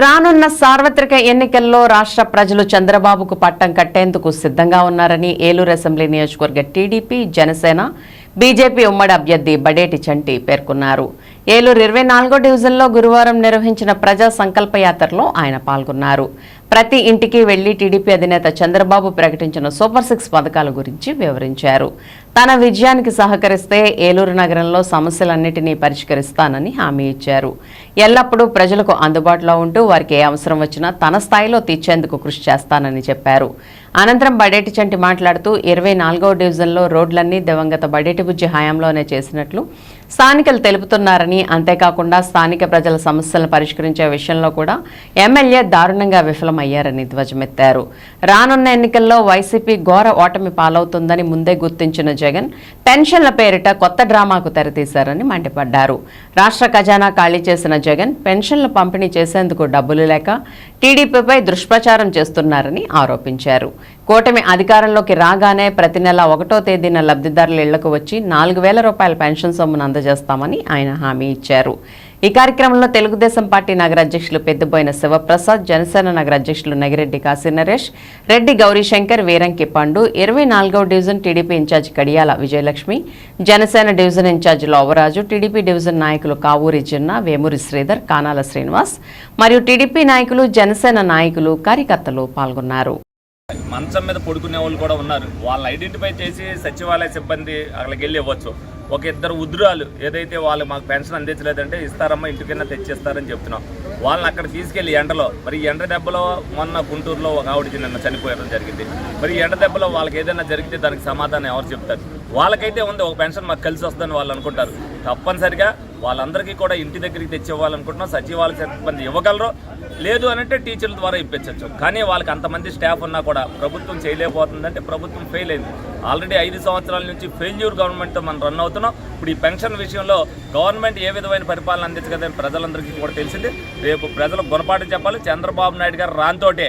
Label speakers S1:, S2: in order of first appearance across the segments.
S1: రానున్న సార్వత్రిక ఎన్నికల్లో రాష్ట్ర ప్రజలు చంద్రబాబుకు పట్టం కట్టేందుకు సిద్ధంగా ఉన్నారని ఏలూరు అసెంబ్లీ నియోజకవర్గ టీడీపీ జనసేన బీజేపీ ఉమ్మడి అభ్యర్థి బడేటి చంటి పేర్కొన్నారు. ఏలూరు ఇరవై నాలుగో డివిజన్లో గురువారం నిర్వహించిన ప్రజా సంకల్ప యాత్రలో ఆయన పాల్గొన్నారు. ప్రతి ఇంటికి వెళ్ళి టీడీపీ అధినేత చంద్రబాబు ప్రకటించిన సూపర్ సిక్స్ పథకాల గురించి వివరించారు. తన విజయానికి సహకరిస్తే ఏలూరు నగరంలో సమస్యలన్నిటినీ పరిష్కరిస్తానని హామీ ఇచ్చారు. ఎల్లప్పుడూ ప్రజలకు అందుబాటులో ఉంటూ వారికి ఏ అవసరం వచ్చినా తన స్థాయిలో తీర్చేందుకు కృషి చేస్తానని చెప్పారు. అనంతరం బడేటి చంటి మాట్లాడుతూ ఇరవై నాలుగవ డివిజన్లో రోడ్లన్నీ దివంగత బడేటి బుజ్జి హయాంలోనే చేసినట్లు స్థానికులు తెలుపుతున్నారని అంతేకాకుండా స్థానిక ప్రజల సమస్యలను పరిష్కరించే విషయంలో కూడా ఎమ్మెల్యే దారుణంగా విఫలమయ్యారని ధ్వజమెత్తారు. రానున్న ఎన్నికల్లో వైసీపీ ఘోర ఓటమి పాలవుతుందని ముందే గుర్తించిన జగన్ పెన్షన్ల పేరిట కొత్త డ్రామాకు తెరతీశారని మండిపడ్డారు. రాష్ట్ర ఖజానా ఖాళీ చేసిన జగన్ పెన్షన్లు పంపిణీ చేసేందుకు డబ్బులు లేక టీడీపీపై దుష్ప్రచారం చేస్తున్నారని ఆరోపించారు. కూటమి అధికారంలోకి రాగానే ప్రతి నెల ఒకటో తేదీన లబ్ధిదారుల ఇళ్ళకు వచ్చి నాలుగు వేల రూపాయల పెన్షన్ సొమ్మును అందజేస్తామని ఆయన హామీ ఇచ్చారు. ఈ కార్యక్రమంలో తెలుగుదేశం పార్టీ నగర అధ్యక్షులు పెద్దబోయిన శివప్రసాద్ జనసేన నగర అధ్యక్షులు నగిరెడ్డి కాశీ నరేష్ రెడ్డి గౌరీశంకర్ వీరంకి పండు ఇరవై నాలుగవ division TDP incharge Kadiyala Vijayalakshmi Janasena division incharge Lovaraju TDP division నాయకులు కావూరి జిన్న వేమూరి శ్రీధర్ కానాల శ్రీనివాస్ మరియు టీడీపీ నాయకులు జనసేన నాయకులు కార్యకర్తలు పాల్గొన్నారు.
S2: మంచం మీద పడుకునే వాళ్ళు కూడా ఉన్నారు. వాళ్ళని ఐడెంటిఫై చేసి సచివాలయ సిబ్బంది అక్కడికి వెళ్ళి ఇవ్వచ్చు. ఒక ఇద్దరు ఉద్రాలు ఏదైతే వాళ్ళు మాకు పెన్షన్ అందించలేదంటే ఇస్తారమ్మా ఇంటికైనా తెచ్చిస్తారని చెప్తున్నాం. వాళ్ళని అక్కడ తీసుకెళ్ళి ఎండలో మరి ఎండ దెబ్బలో మొన్న గుంటూరులో ఒక ఆవిడకి నిన్న చనిపోయడం జరిగింది. మరి ఎండ దెబ్బలో వాళ్ళకి ఏదైనా జరిగితే దానికి సమాధానం ఎవరు చెప్తారు? వాళ్ళకైతే ఉంది ఒక పెన్షన్ మాకు కలిసి వస్తుందని వాళ్ళు అనుకుంటారు. తప్పనిసరిగా వాళ్ళందరికీ కూడా ఇంటి దగ్గరికి తెచ్చి ఇవ్వాలనుకుంటున్నాం సచివాలయ సిబ్బంది ఇవ్వగలరు. లేదు అనంటే టీచర్ల ద్వారా ఇప్పించవచ్చు కానీ వాళ్ళకి అంతమంది స్టాఫ్ ఉన్నా కూడా ప్రభుత్వం చేయలేకపోతుందంటే ప్రభుత్వం ఫెయిల్ అయింది. ఆల్రెడీ ఐదు సంవత్సరాల నుంచి ఫెయిల్యూర్ గవర్నమెంట్తో మనం రన్ అవుతున్నాం. ఇప్పుడు ఈ పెన్షన్ విషయంలో గవర్నమెంట్ ఏ విధమైన పరిపాలన అందించగలని ప్రజలందరికీ కూడా తెలిసింది. రేపు ప్రజలకు గుణపాఠం చెప్పాలి. చంద్రబాబు నాయుడు గారు రాంతోటే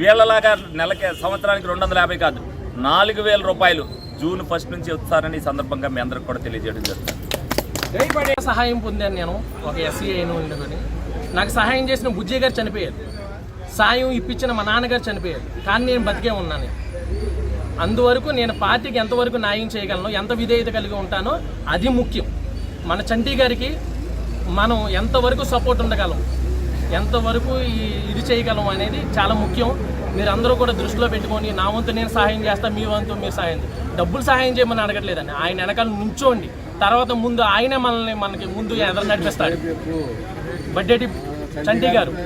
S2: వీళ్ళలాగా నెలకి సంవత్సరానికి రెండు వందల యాభై కాదు నాలుగు వేల రూపాయలు జూన్ ఫస్ట్ నుంచి వస్తారని ఈ సందర్భంగా మీ అందరికి కూడా తెలియజేయడం జరుగుతుంది.
S3: సహాయం పొందాను నేను. ఒక ఎస్సీ అయిన ఉండదని నాకు సహాయం చేసిన బుజ్జయ్య గారు చనిపోయారు. సాయం ఇప్పించిన మా నాన్నగారు చనిపోయారు. కానీ నేను బతికే ఉన్నాను. అందువరకు నేను పార్టీకి ఎంతవరకు న్యాయం చేయగలను ఎంత విధేయత కలిగి ఉంటానో అది ముఖ్యం. మన చంటి గారికి మనం ఎంతవరకు సపోర్ట్ ఉండగలం? ఎంతవరకు ఈ- ఇది చేయగలం అనేది చాలా ముఖ్యం. మీరు అందరూ కూడా దృష్టిలో పెట్టుకొని నా వంతు నేను సహాయం చేస్తా మీ వంతు మీరు సహాయం డబ్బులు సహాయం చేయమని అడగట్లేదండి. ఆయన వెనకాల నుంచోండి. తర్వాత ముందు ఆయనే మనల్ని మనకి ముందు ఎదురు నడిపిస్తాడు. బడ్డేటి చండీ గారు.